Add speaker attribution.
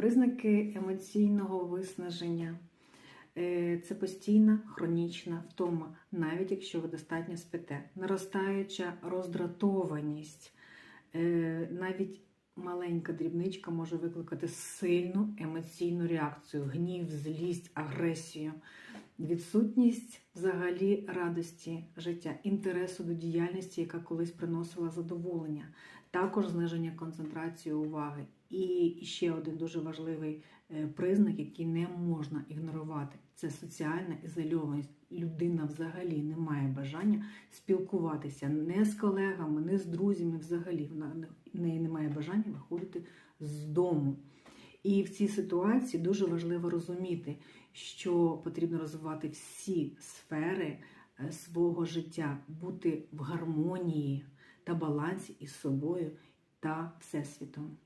Speaker 1: Признаки емоційного виснаження. Е, це постійна хронічна втома, навіть якщо ви достатньо спите, наростаюча роздратованість, Е, навіть маленька дрібничка може викликати сильну емоційну реакцію, гнів, злість, агресію, відсутність взагалі радості життя, інтересу до діяльності, яка колись приносила задоволення, також зниження концентрації уваги. І ще один дуже важливий е, признак, який не можна ігнорувати, це соціальна ізольованість. Людина взагалі не має бажання спілкуватися не з колегами, не з друзями. Взагалі вона в неї немає бажання виходити з дому. І в цій ситуації дуже важливо розуміти, що потрібно розвивати всі сфери е, свого життя, бути в гармонії та балансі із собою та всесвітом.